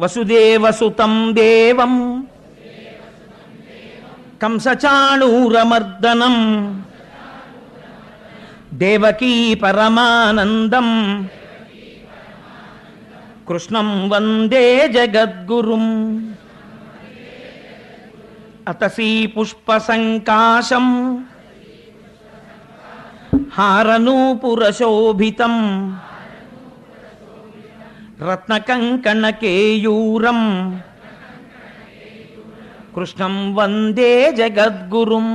వసుదేవసుతం దేవం. కంసచాణూరమర్దనం. దేవకీ పరమానందం. కృష్ణం వందే జగద్గురుం. అతసీ పుష్పసంకాశం. హారనూపురశోభితం. రత్నకంకణకేయూరం. కృష్ణం వందే జగద్గురుం.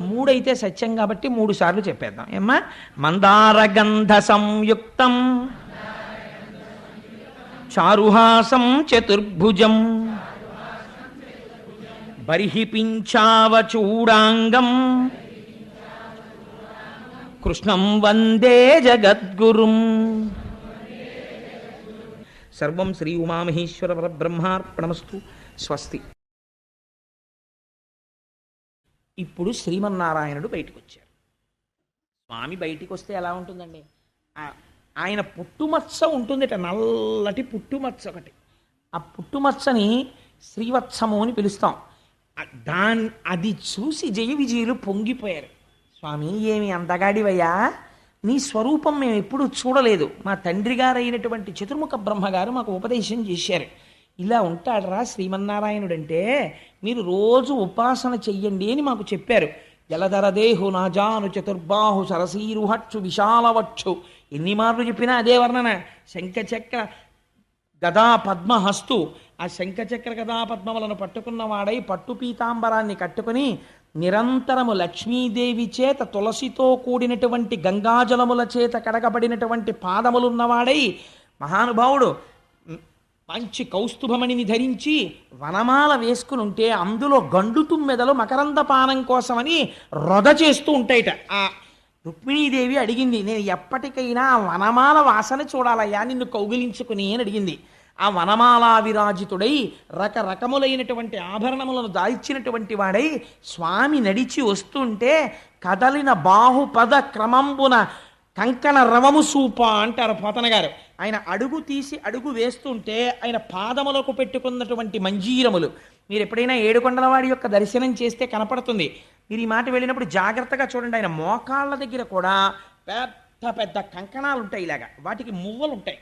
మూడైతే సత్యం కాబట్టి మూడు సార్లు చెప్పేద్దాం. ఏమ్మా? మందారగంధ సంయుక్తం. చారుహాసం చతుర్భుజం. బర్హిపించావచూడాంగం కృష్ణం వందే జగద్గురుం. సర్వం శ్రీ ఉమామహేశ్వర పరబ్రహ్మార్పణమస్తు. స్వస్తి. ఇప్పుడు శ్రీమన్నారాయణుడు బయటకు వచ్చారు స్వామి బయటికి వస్తే ఎలా ఉంటుందండి? ఆ- ఆయన పుట్టుమచ్చ ఉంటుందిట నల్లటి పుట్టుమచ్చ ఒకటి. ఆ పుట్టుమచ్చని శ్రీవత్సము అని పిలుస్తాం. దాన్ అది చూసి జయ విజయులు పొంగిపోయారు. స్వామి ఏమి అందగాడివయ్యా నీ స్వరూపం మేము ఎప్పుడూ చూడలేదు. మా తండ్రి గారైనటువంటి చతుర్ముఖ బ్రహ్మగారు మాకు ఉపదేశం చేశారు. ఇలా ఉంటాడరా శ్రీమన్నారాయణుడంటే మీరు రోజు ఉపాసన చెయ్యండి అని మాకు చెప్పారు. జలధరదేహు నాజాను చతుర్బాహు సరసీరుహక్షు విశాలవక్షు ఎన్ని మార్లు చెప్పినా అదే వర్ణన. శంఖచక్ర గదా పద్మహస్తు. ఆ శంఖచక్ర గదా పద్మములను పట్టుకున్నవాడై పట్టు పీతాంబరాన్ని కట్టుకుని నిరంతరము లక్ష్మీదేవి చేత తులసితో కూడినటువంటి గంగాజలముల చేత కడగబడినటువంటి పాదములున్నవాడై మహానుభావుడు మంచి కౌస్తుభమణిని ధరించి వనమాల వేసుకుని ఉంటే అందులో గండు తుమ్మెదలు మకరంద పానం కోసమని రొద చేస్తూ ఉంటాయిట. ఆ రుక్మిణీదేవి అడిగింది నేను ఎప్పటికైనా వనమాల వాసన చూడాలయ్యా నిన్ను కౌగిలించుకుని అని అడిగింది. ఆ వనమాలా విరాజితుడై రకరకములైనటువంటి ఆభరణములను దాల్చినటువంటి వాడై స్వామి నడిచి వస్తుంటే కదలిన బాహుపద క్రమంబున కంకణ రవము సూప అంటారు పోతన గారు ఆయన అడుగు తీసి అడుగు వేస్తుంటే ఆయన పాదములకు పెట్టుకున్నటువంటి మంజీరములు. మీరు ఎప్పుడైనా ఏడుకొండలవాడి యొక్క దర్శనం చేస్తే కనపడుతుంది. మీరు ఈ మాట వెళ్ళినప్పుడు జాగ్రత్తగా చూడండి. ఆయన మోకాళ్ళ దగ్గర కూడా పెద్ద పెద్ద కంకణాలు ఉంటాయి ఇలాగా. వాటికి మువ్వలు ఉంటాయి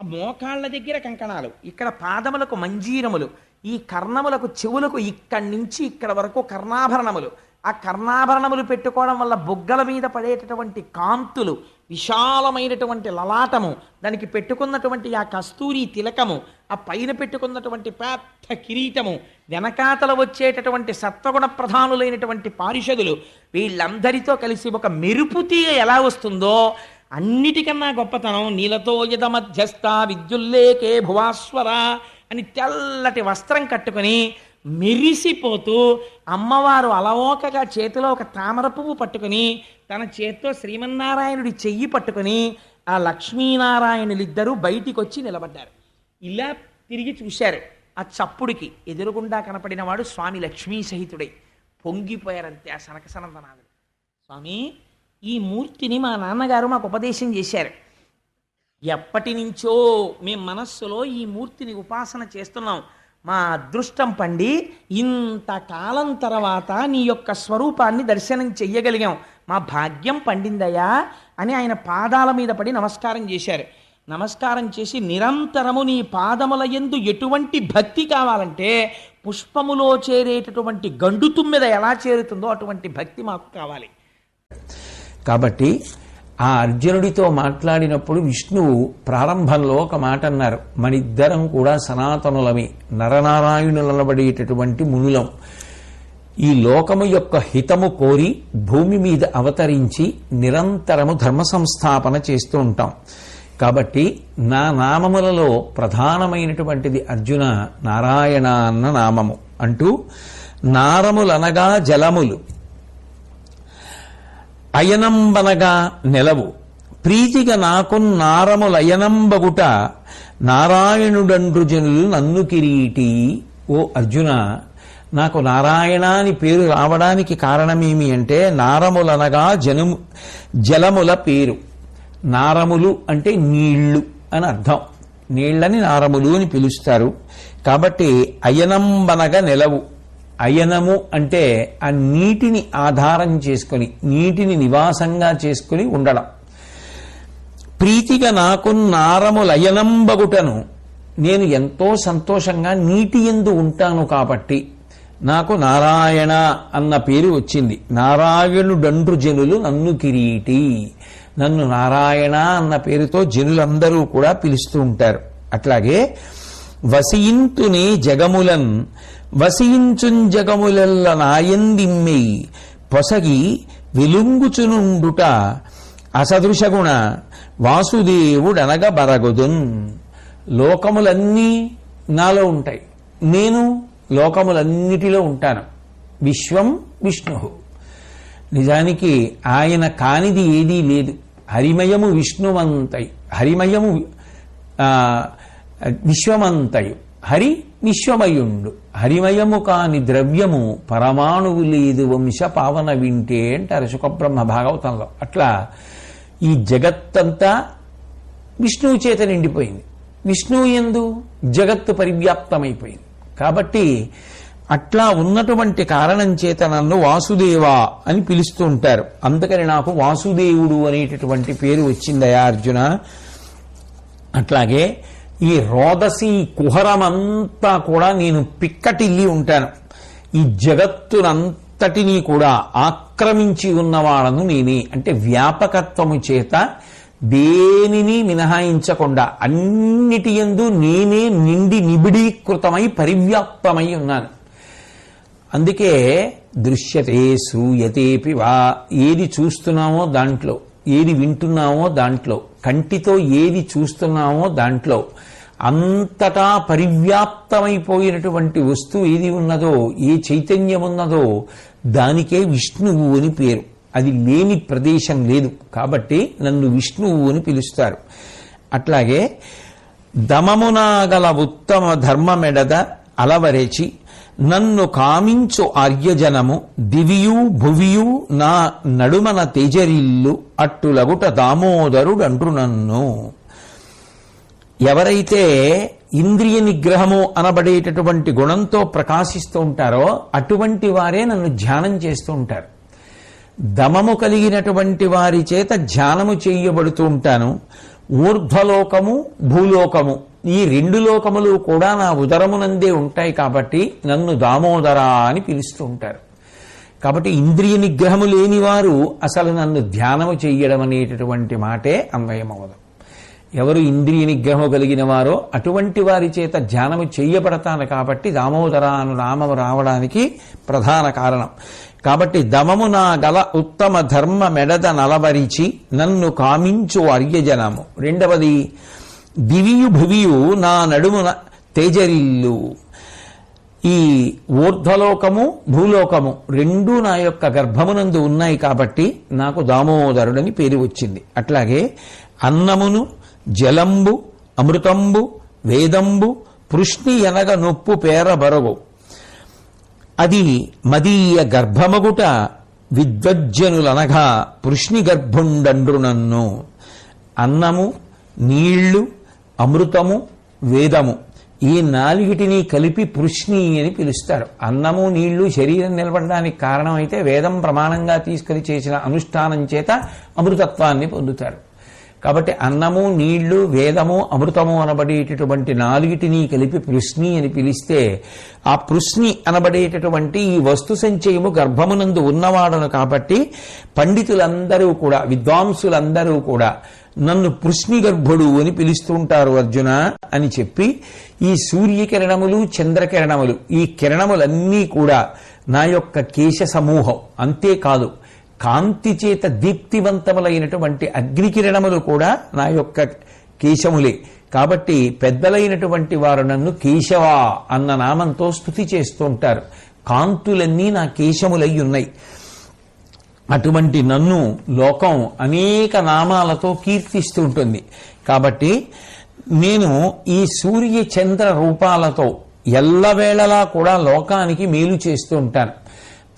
మోకాళ్ళ దగ్గర కంకణాలు ఇక్కడ పాదములకు మంజీరములు ఈ కర్ణములకు చెవులకు ఇక్కడి నుంచి ఇక్కడ వరకు కర్ణాభరణములు. ఆ కర్ణాభరణములు పెట్టుకోవడం వల్ల బుగ్గల మీద పడేటటువంటి కాంతులు విశాలమైనటువంటి లలాటము దానికి పెట్టుకున్నటువంటి ఆ కస్తూరి తిలకము ఆ పైన పెట్టుకున్నటువంటి పెద్ద కిరీటము వెనకాతల వచ్చేటటువంటి సత్వగుణ ప్రధానులైనటువంటి పారిషదులు వీళ్ళందరితో కలిసి ఒక మెరుపు తీగ ఎలా వస్తుందో అన్నిటికన్నా గొప్పతనం నీలతో యద మధ్యస్థ విద్యుల్లేకే భువాస్వర అని తెల్లటి వస్త్రం కట్టుకుని మెరిసిపోతూ అమ్మవారు అలవోకగా చేతిలో ఒక తామర పువ్వు పట్టుకుని తన చేత్తో శ్రీమన్నారాయణుడి చెయ్యి పట్టుకుని ఆ లక్ష్మీనారాయణులిద్దరూ బయటికి వచ్చి నిలబడ్డారు. ఇలా తిరిగి చూశారు. ఆ చప్పుడికి ఎదురుగుండా కనపడిన వాడు స్వామి లక్ష్మీ సహితుడై పొంగిపోయారంతే ఆ సనక సనందనాథుడు. స్వామి ఈ మూర్తిని మా నాన్నగారు మాకు ఉపదేశం చేశారు. ఎప్పటి నుంచో మేము మనస్సులో ఈ మూర్తిని ఉపాసన చేస్తున్నాం. మా అదృష్టం పండి ఇంతకాలం తర్వాత నీ యొక్క స్వరూపాన్ని దర్శనం చెయ్యగలిగాం. మా భాగ్యం పండిందయ్యా అని ఆయన పాదాల మీద పడి నమస్కారం చేశారు. నమస్కారం చేసి నిరంతరము నీ పాదముల ఎందు ఎటువంటి భక్తి కావాలంటే పుష్పములో చేరేటటువంటి గండు తుమ్మెద ఎలా చేరుతుందో అటువంటి భక్తి మాకు కావాలి. కాబట్టి ఆ అర్జునుడితో మాట్లాడినప్పుడు విష్ణువు ప్రారంభంలో ఒక మాట అన్నారు. మనిద్దరం కూడా సనాతనులమే. నరనారాయణులనబడేటటువంటి మునులం. ఈ లోకము యొక్క హితము కోరి భూమి మీద అవతరించి నిరంతరము ధర్మ సంస్థాపన చేస్తూ ఉంటాం. కాబట్టి నా నామములలో ప్రధానమైనటువంటిది అర్జున నారాయణ అన్న నామము. అంటూ నారములనగా జలములు. అయనంబనగా నెలవు. ప్రీతిగా నాకు నారములయనంబగుట నారాయణుడండ్రుజనులు నన్ను కిరీటి. ఓ అర్జున నాకు నారాయణ అని పేరు రావడానికి కారణమేమి అంటే నారములనగా జనము జలముల పేరు. నారములు అంటే నీళ్ళు అని అర్థం. నీళ్ళని నారములు అని పిలుస్తారు. కాబట్టి అయనంబనగా నెలవు. అయనము అంటే ఆ నీటిని ఆధారం చేసుకొని నీటిని నివాసంగా చేసుకుని ఉండడం. ప్రీతిగా నాకు నారములయనంబగుటను నేను ఎంతో సంతోషంగా నీటి ఎందు ఉంటాను కాబట్టి నాకు నారాయణ అన్న పేరు వచ్చింది. నారాయణుడండ్రు జనులు నన్ను కిరీటి. నన్ను నారాయణ అన్న పేరుతో జనులందరూ కూడా పిలుస్తూ ఉంటారు. అట్లాగే వసియింతునే జగములన్ వసించున్ జగములెల్ల నాయందిమ్మెయి పొసగి వెలుంగుచునుండుట అసదృశగుణ వాసుదేవుడనగ బరగుదున్. లోకములన్నీ నాలో ఉంటాయి. నేను లోకములన్నిటిలో ఉంటాను. విశ్వం విష్ణు నిజానికి ఆయన కానిది ఏదీ లేదు. హరిమయము విష్ణువంతై. హరిమయము ఆ, విశ్వమంతయు. హరి విశ్వమయుండు. హరిమయము కాని ద్రవ్యము పరమాణువు లేదు వంశ పావన వింటే అంటారు సుఖబ్రహ్మ భాగవతంలో. అట్లా ఈ జగత్తంతా విష్ణువు చేత నిండిపోయింది. విష్ణువు ఎందు జగత్తు పరివ్యాప్తమైపోయింది. కాబట్టి అట్లా ఉన్నటువంటి కారణం చేత నన్ను వాసుదేవా అని పిలుస్తూ ఉంటారు. అందుకని నాకు వాసుదేవుడు అనేటటువంటి పేరు వచ్చిందయా అర్జున? అట్లాగే ఈ రోదసి కుహరమంతా కూడా నేను పిక్కటిల్లి ఉంటాను. ఈ జగత్తునంతటినీ కూడా ఆక్రమించి ఉన్నవాడను నేనే. అంటే వ్యాపకత్వము చేత దేనిని మినహాయించకుండా అన్నిటి యందు నేనే నిండి నిబిడీకృతమై పరివ్యాప్తమై ఉన్నాను. అందుకే దృశ్యతే సూయతేపి వా ఏది చూస్తున్నామో దాంట్లో ఏది వింటున్నామో దాంట్లో కంటితో ఏది చూస్తున్నామో దాంట్లో అంతటా పరివ్యాప్తమైపోయినటువంటి వస్తువు ఏది ఉన్నదో ఏ చైతన్యం ఉన్నదో దానికే విష్ణువు అని పేరు. అది లేని ప్రదేశం లేదు. కాబట్టి నన్ను విష్ణువు అని పిలుస్తారు. అట్లాగే దమమునాగల ఉత్తమ ధర్మమెడద అలవరేచి నన్ను కామించు ఆర్యజనము దివియు భువియు నా నడుమన తేజరిల్లు అట్టులగుట దామోదరుడంటు నన్ను. ఎవరైతే ఇంద్రియ నిగ్రహము అనబడేటటువంటి గుణంతో ప్రకాశిస్తూ ఉంటారో అటువంటి వారే నన్ను ధ్యానం చేస్తూ ఉంటారు. దమము కలిగినటువంటి వారి చేత ధ్యానము చేయబడుతూ ఉంటాను. ఊర్ధ్వలోకము భూలోకము ఈ రెండు లోకములు కూడా నా ఉదరమునందే ఉంటాయి కాబట్టి నన్ను దామోదర అని పిలుస్తూ ఉంటారు. కాబట్టి ఇంద్రియ నిగ్రహము లేని వారు అసలు నన్ను ధ్యానము చెయ్యడం అనేటటువంటి మాటే అన్వయమవదు ఎవరు ఇంద్రియ నిగ్రహము కలిగిన వారో అటువంటి వారి చేత ధ్యానము చెయ్యబడతాను కాబట్టి దామోదర అను నామము రావడానికి ప్రధాన కారణం. కాబట్టి దమము నా గల ఉత్తమ ధర్మ మెడద నలబరిచి నన్ను కామించు అర్యజనము. రెండవది దివియు భువియు నా నడుమున తేజరిల్లు. ఈ ఊర్ధ్వలోకము భూలోకము రెండూ నా యొక్క గర్భమునందు ఉన్నాయి కాబట్టి నాకు దామోదరుడని పేరు వచ్చింది. అట్లాగే అన్నమును జలంబు అమృతంబు వేదంబు పృష్ణి ఎనగ నొప్పు పేర బరువు. అది మదీయ గర్భమగుట విద్వజ్జనులనగా పృష్ణి గర్భుండండ్రు నన్ను. అన్నము నీళ్ళు అమృతము వేదము. ఈ నాలుగిటిని కలిపి పృష్ణి అని పిలుస్తారు. అన్నము నీళ్ళు శరీరం నిలబడడానికి కారణమైతే వేదం ప్రమాణంగా తీసుకుని చేసిన అనుష్ఠానం చేత అమృతత్వాన్ని పొందుతారు. కాబట్టి అన్నము నీళ్ళు వేదము అమృతము అనబడేటటువంటి నాలుగిటిని కలిపి పృష్ణి అని పిలిస్తే ఆ పృష్ణి అనబడేటటువంటి ఈ వస్తు సంచయము గర్భమునందు ఉన్నవాడను కాబట్టి పండితులందరూ కూడా విద్వాంసులందరూ కూడా నన్ను పృష్ణిగర్భుడు అని పిలుస్తుంటారు అర్జున అని చెప్పి ఈ సూర్యకిరణములు చంద్రకిరణములు ఈ కిరణములన్నీ కూడా నా యొక్క కేశ సమూహం. అంతేకాదు కాంతి చేత దీప్తివంతములైనటువంటి అగ్నికిరణములు కూడా నా యొక్క కేశములే. కాబట్టి పెద్దలైనటువంటి వారు నన్ను కేశవా అన్న నామంతో స్థుతి చేస్తూ ఉంటారు. కాంతులన్నీ నా కేశములై ఉన్నాయి అటువంటి నన్ను లోకం అనేక నామాలతో కీర్తిస్తూ ఉంటుంది. కాబట్టి నేను ఈ సూర్య చంద్ర రూపాలతో ఎల్లవేళలా కూడా లోకానికి మేలు చేస్తూ ఉంటాను.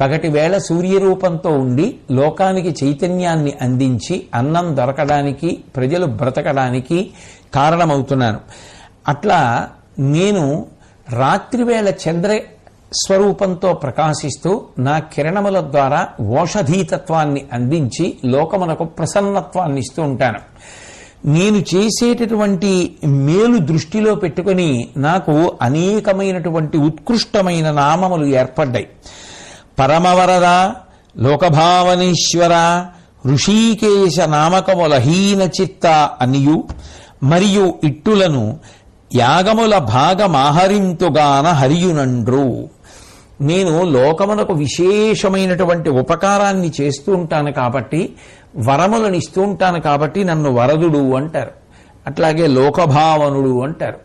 పగటి వేళ సూర్య రూపంతో ఉండి లోకానికి చైతన్యాన్ని అందించి అన్నం దొరకడానికి ప్రజలు బ్రతకడానికి కారణమవుతున్నాను. అట్లా నేను రాత్రివేళ చంద్ర స్వరూపంతో ప్రకాశిస్తూ నా కిరణముల ద్వారా ఓషధీతత్వాన్ని అందించి లోకమునకు ప్రసన్నత్వాన్ని ఇస్తూ ఉంటాను. నేను చేసేటటువంటి మేలు దృష్టిలో పెట్టుకొని నాకు అనేకమైనటువంటి ఉత్కృష్టమైన నామములు ఏర్పడ్డాయి. పరమవరద లోకభావనేశ్వర ఋషీకేశ నామకముల హీన చిత్త అనియు మరియు ఇట్టులను యాగముల భాగమాహరింతుగాన హరియునండ్రు. నేను లోకమునకు విశేషమైనటువంటి ఉపకారాన్ని చేస్తూ ఉంటాను కాబట్టి వరములను ఇస్తూ ఉంటాను కాబట్టి నన్ను వరదుడు అంటారు. అట్లాగే లోకభావనుడు అంటారు.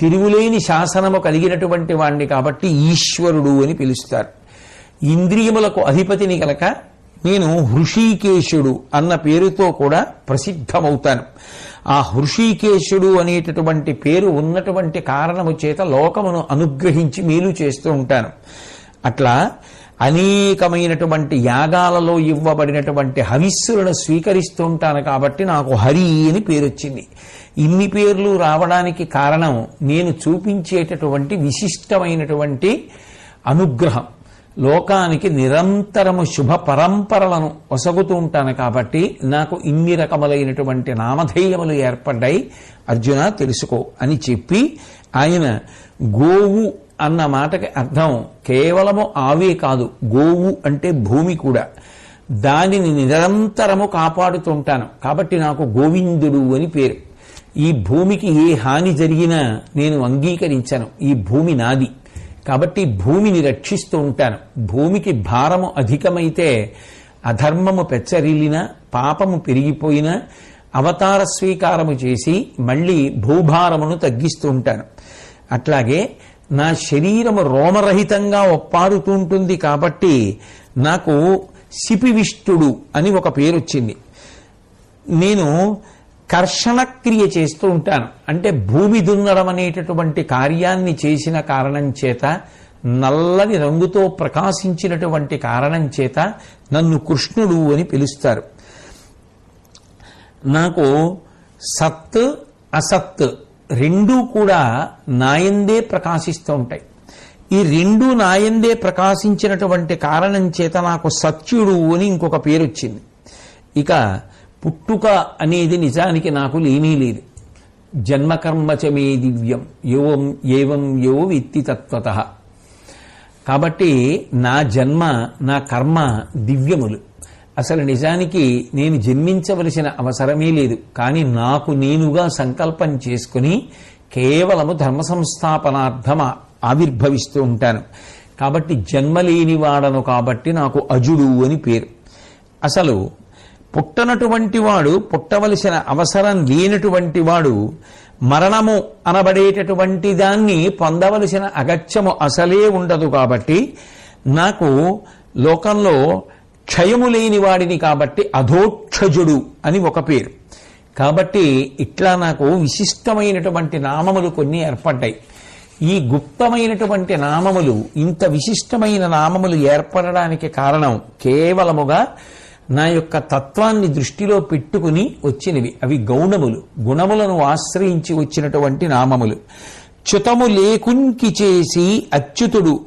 తిరుగులేని శాసనము కలిగినటువంటి వాణ్ణి కాబట్టి ఈశ్వరుడు అని పిలుస్తారు. ఇంద్రియములకు అధిపతిని కనుక నేను హృషీకేశుడు అన్న పేరుతో కూడా ప్రసిద్ధమవుతాను. ఆ హృషీకేశుడు అనేటటువంటి పేరు ఉన్నటువంటి కారణము చేత లోకమును అనుగ్రహించి మేలు చేస్తూ ఉంటాను. అట్లా అనేకమైనటువంటి యాగాలలో ఇవ్వబడినటువంటి హవిస్సులను స్వీకరిస్తూ ఉంటాను కాబట్టి నాకు హరి అని పేరు వచ్చింది ఇన్ని పేర్లు రావడానికి కారణం నేను చూపించేటటువంటి విశిష్టమైనటువంటి అనుగ్రహం. లోకానికి నిరంతరము శుభ పరంపరలను ఒసగుతూ ఉంటాను కాబట్టి నాకు ఇన్ని రకములైనటువంటి నామధేయములు ఏర్పడ్డాయి. అర్జున తెలుసుకో అని చెప్పి ఆయన గోవు అన్న మాటకి అర్థం కేవలము ఆవే కాదు గోవు అంటే భూమి కూడా. దానిని నిరంతరము కాపాడుతుంటాను. కాబట్టి నాకు గోవిందుడు అని పేరు. ఈ భూమికి ఏ హాని జరిగినా నేను అంగీకరించాను. ఈ భూమి నాది. కాబట్టి భూమిని రక్షిస్తూ ఉంటాను. భూమికి భారము అధికమైతే అధర్మము పెచ్చరిల్లినా పాపము పెరిగిపోయినా అవతార స్వీకారము చేసి మళ్ళీ భూభారమును తగ్గిస్తూ ఉంటాను. అట్లాగే నా శరీరము రోమరహితంగా ఒప్పారుతూ ఉంటుంది కాబట్టి నాకు సిపివిష్టుడు అని ఒక పేరు వచ్చింది నేను కర్షణ క్రియ చేస్తూ ఉంటాను. అంటే భూమి దున్నడం అనేటటువంటి కార్యాన్ని చేసిన కారణం చేత నల్లని రంగుతో ప్రకాశించినటువంటి కారణం చేత నన్ను కృష్ణుడు అని పిలుస్తారు. నాకు సత్ అసత్ రెండూ కూడా నాయందే ప్రకాశిస్తూ ఉంటాయి. ఈ రెండు నాయందే ప్రకాశించినటువంటి కారణం చేత నాకు సత్యుడు అని ఇంకొక పేరు వచ్చింది. ఇక పుట్టుక అనేది నిజానికి నాకు లేనీ లేదు. జన్మకర్మచమే దివ్యం యోవం ఏవం యో విత్తి తత్వత. కాబట్టి నా జన్మ నా కర్మ దివ్యములు. అసలు నిజానికి నేను జన్మించవలసిన అవసరమే లేదు. కానీ నాకు నేనుగా సంకల్పం చేసుకుని కేవలము ధర్మ సంస్థాపనార్థం ఆవిర్భవిస్తూ ఉంటాను. కాబట్టి జన్మలేని వాడను కాబట్టి నాకు అజుడు అని పేరు. అసలు పుట్టనటువంటి వాడు పుట్టవలసిన అవసరం లేనటువంటి వాడు మరణము అనబడేటటువంటి దాన్ని పొందవలసిన అగత్యము అసలే ఉండదు కాబట్టి నాకు లోకంలో క్షయము లేని వాడిని కాబట్టి అధోక్షజుడు అని ఒక పేరు. కాబట్టి ఇట్లా నాకు విశిష్టమైనటువంటి నామములు కొన్ని ఏర్పడ్డాయి. ఈ గుప్తమైనటువంటి నామములు ఇంత విశిష్టమైన నామములు ఏర్పడడానికి కారణం కేవలముగా నా యొక్క తత్వాన్ని దృష్టిలో పెట్టుకుని వచ్చినవి. అవి గౌణములు గుణములను ఆశ్రయించి వచ్చినటువంటి నామములు. చ్యుతము లేకుంకి చేసి అచ్యుతుడు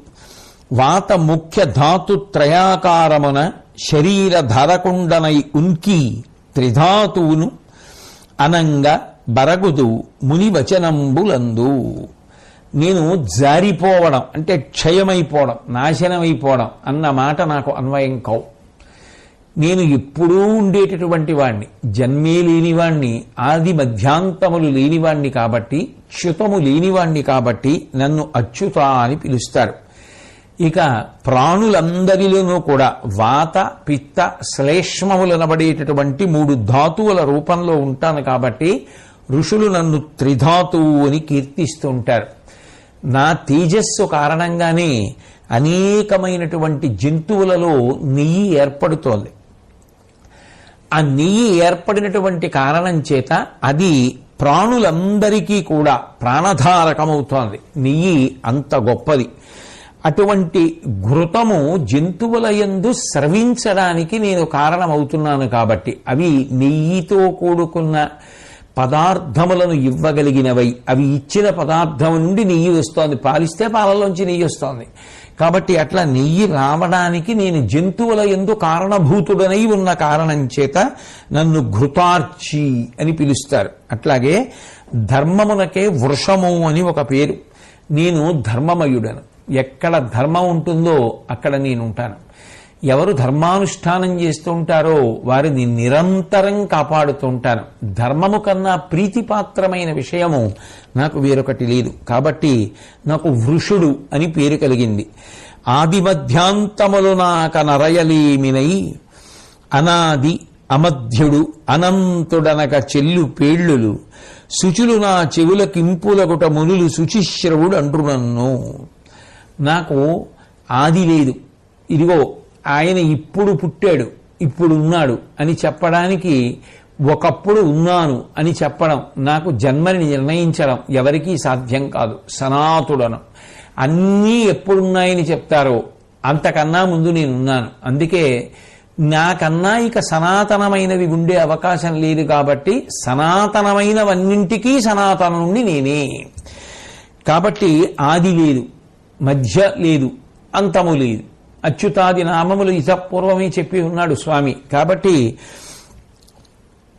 వాత ముఖ్య ధాతు త్రయాకారమున శరీర ధరకుండనై ఉన్కి త్రిధాతువును అనంగ బరగుదు మునివచనంబులందు. నేను జారిపోవడం అంటే క్షయమైపోవడం నాశనమైపోవడం అన్న మాట నాకు అన్వయం కావు. నేను ఎప్పుడూ ఉండేటటువంటి వాణ్ణి జన్మే లేనివాణ్ణి ఆది మధ్యాంతములు లేనివాణ్ణి కాబట్టి చ్యుతము లేనివాణ్ణి కాబట్టి నన్ను అచ్యుత అని పిలుస్తారు. ఇక ప్రాణులందరిలోనూ కూడా వాత పిత్త శ్లేష్మములనబడేటటువంటి మూడు ధాతువుల రూపంలో ఉంటాను కాబట్టి ఋషులు నన్ను త్రిధాతువు అని కీర్తిస్తుంటారు నా తేజస్సు కారణంగానే అనేకమైనటువంటి జంతువులలో నెయ్యి ఏర్పడుతోంది. ఆ నెయ్యి ఏర్పడినటువంటి కారణం చేత అది ప్రాణులందరికీ కూడా ప్రాణధారకమవుతోంది. నెయ్యి అంత గొప్పది. అటువంటి ఘృతము జంతువుల యందు స్రవించడానికి నేను కారణమవుతున్నాను కాబట్టి అవి నెయ్యితో కూడుకున్న పదార్థములను ఇవ్వగలిగినవై. అవి ఇచ్చిన పదార్థం నుండి నెయ్యి వస్తోంది. పాలిస్తే పాలలోంచి నెయ్యి వస్తోంది. కాబట్టి అట్లా నెయ్యి రావడానికి నేను జంతువుల ఎందు కారణభూతుడనై ఉన్న కారణం చేత నన్ను ఘృతార్చి అని పిలుస్తారు. అట్లాగే ధర్మమునకే వృషము అని ఒక పేరు. నేను ధర్మమయుడను. ఎక్కడ ధర్మం ఉంటుందో అక్కడ నేను ఉంటాను ఎవరు ధర్మానుష్ఠానం చేస్తూ ఉంటారో వారిని నిరంతరం కాపాడుతూ ఉంటాను ధర్మము కన్నా ప్రీతిపాత్రమైన విషయము నాకు వేరొకటి లేదు. కాబట్టి నాకు వృషుడు అని పేరు కలిగింది. ఆది మధ్యాంతములు నాక నరయలేమినై అనాది అమధ్యుడు అనంతుడనక చెల్లు పేళ్ళులు శుచులు నా చెవుల కింపులగుట మునులు శుచిశ్రవుడు అంటునన్ను. నాకు ఆది లేదు. ఇదిగో ఆయన ఇప్పుడు పుట్టాడు ఇప్పుడు ఉన్నాడు అని చెప్పడానికి ఒకప్పుడు ఉన్నాను అని చెప్పడం నాకు జన్మని నిర్ణయించడం ఎవరికీ సాధ్యం కాదు. సనాతుడను. అన్నీ ఎప్పుడున్నాయని చెప్తారో అంతకన్నా ముందు నేనున్నాను. అందుకే నాకన్నా ఇక సనాతనమైనవి ఉండే అవకాశం లేదు కాబట్టి సనాతనమైనవన్నింటికీ సనాతనుణ్ణి నేనే. కాబట్టి ఆది లేదు. మధ్య లేదు అంతము లేదు. అచ్యుతాది నామములు ఇతపూర్వమే చెప్పి ఉన్నాడు స్వామి. కాబట్టి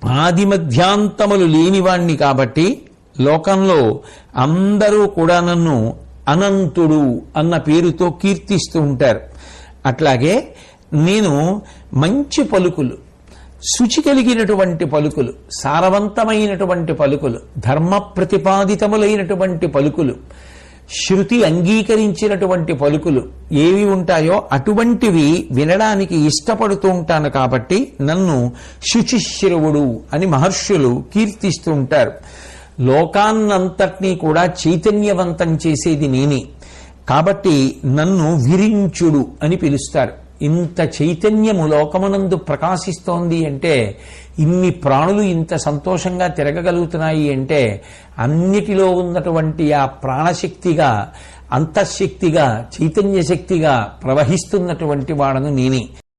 ఆది మధ్యాంతములు లేనివాణ్ణి కాబట్టి లోకంలో అందరూ కూడా నన్ను అనంతుడు అన్న పేరుతో కీర్తిస్తూ ఉంటారు. అట్లాగే నేను మంచి పలుకులు శుచి కలిగినటువంటి పలుకులు సారవంతమైనటువంటి పలుకులు ధర్మ ప్రతిపాదితములైనటువంటి పలుకులు శృతి అంగీకరించినటువంటి పలుకులు ఏవి ఉంటాయో అటువంటివి వినడానికి ఇష్టపడుతూ ఉంటాను కాబట్టి నన్ను శుచిశ్రవుడు అని మహర్షులు కీర్తిస్తూ ఉంటారు. లోకాన్నంతటినీ కూడా చైతన్యవంతం చేసేది నేనే. కాబట్టి నన్ను విరించుడు అని పిలుస్తారు. ఇంత చైతన్యము లోకమునందు ప్రకాశిస్తోంది అంటే ఇన్ని ప్రాణులు ఇంత సంతోషంగా తిరగగలుగుతున్నాయి అంటే అన్నిటిలో ఉన్నటువంటి ఆ ప్రాణశక్తిగా అంతఃశక్తిగా చైతన్య శక్తిగా ప్రవహిస్తున్నటువంటి వాడను నేనే.